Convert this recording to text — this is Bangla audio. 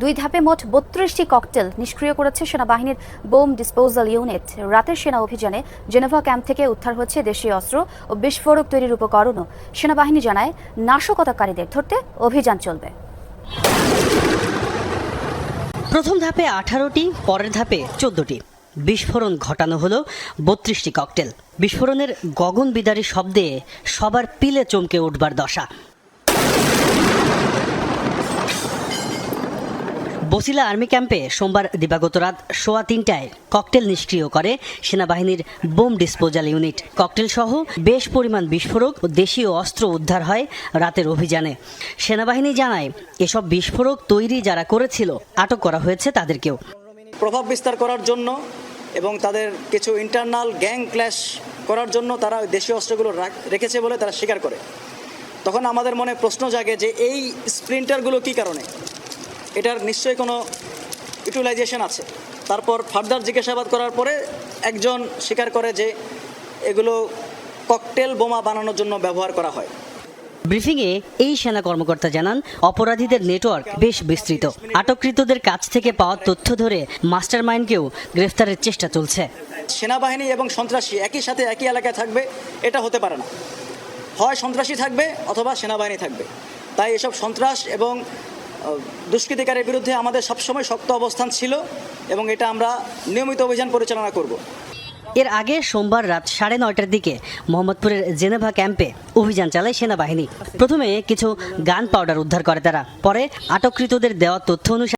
দুই ধাপে মোট বত্রিশটি ককটেল নিষ্ক্রিয় করেছে সেনাবাহিনীর বোম ডিসপোজাল ইউনিট। রাতের সেনা অভিযানে জেনেভা ক্যাম্প থেকে উদ্ধার হচ্ছে দেশীয় অস্ত্র ও বিস্ফোরক তৈরির উপকরণও। সেনাবাহিনী জানায়, নাশকতাকারীদের ধরতে অভিযান চলবে। প্রথম ধাপে আঠারোটি, পরের ধাপে চোদ্দটি। বিস্ফোরণ ঘটানো হলো বত্রিশটি ককটেল। বিস্ফোরণের গগন বিদারী শব্দে সবার পিলে চমকে উঠবার দশা। বসিলা আর্মি ক্যাম্পে সোমবার দিবাগত রাত সোয়া তিনটায় ককটেল নিষ্ক্রিয় করে সেনাবাহিনীর বোম ডিসপোজাল ইউনিট। ককটেল সহ বেশ পরিমাণ বিস্ফোরক ও দেশীয় অস্ত্র উদ্ধার হয় রাতের অভিযানে। সেনাবাহিনী জানায়, এসব বিস্ফোরক তৈরি যারা করেছিল, আটক করা হয়েছে তাদেরকেও। প্রভাব বিস্তার করার জন্য এবং তাদের কিছু ইন্টারনাল গ্যাং ক্ল্যাশ করার জন্য তারা দেশীয় অস্ত্রগুলো রাখ- রেখেছে বলে তারা স্বীকার করে। তখন আমাদের মনে প্রশ্ন জাগে যে এই স্প্রিন্টারগুলো কী কারণে? এটার নিশ্চয়ই কোনো ইউটিলাইজেশন আছে। তারপর ফার্দার জিজ্ঞাসাবাদ করার পরে একজন স্বীকার করে যে এগুলো ককটেল বোমা বানানোর জন্য ব্যবহার করা হয়। ব্রিফিংয়ে এই সেনা কর্মকর্তা জানান অপরাধীদের নেটওয়ার্ক বেশ বিস্তৃত। আটককৃতদের কাছ থেকে পাওয়া তথ্য ধরে মাস্টার মাইন্ডকেও গ্রেফতারের চেষ্টা চলছে। সেনাবাহিনী এবং সন্ত্রাসী একই সাথে একই এলাকায় থাকবে এটা হতে পারে না। হয় সন্ত্রাসী থাকবে অথবা সেনাবাহিনী থাকবে। তাই এসব সন্ত্রাস এবং দুষ্কৃতিকারের বিরুদ্ধে আমাদের সবসময় শক্ত অবস্থান ছিল এবং এটা আমরা নিয়মিত অভিযান পরিচালনা করব। এর আগে সোমবার রাত সাড়ে নয়টার দিকে মোহাম্মদপুরের জেনেভা ক্যাম্পে অভিযান চালায় সেনাবাহিনী। প্রথমে কিছু গান পাউডার উদ্ধার করে তারা। পরে আটককৃতদের দেওয়া তথ্য অনুসারে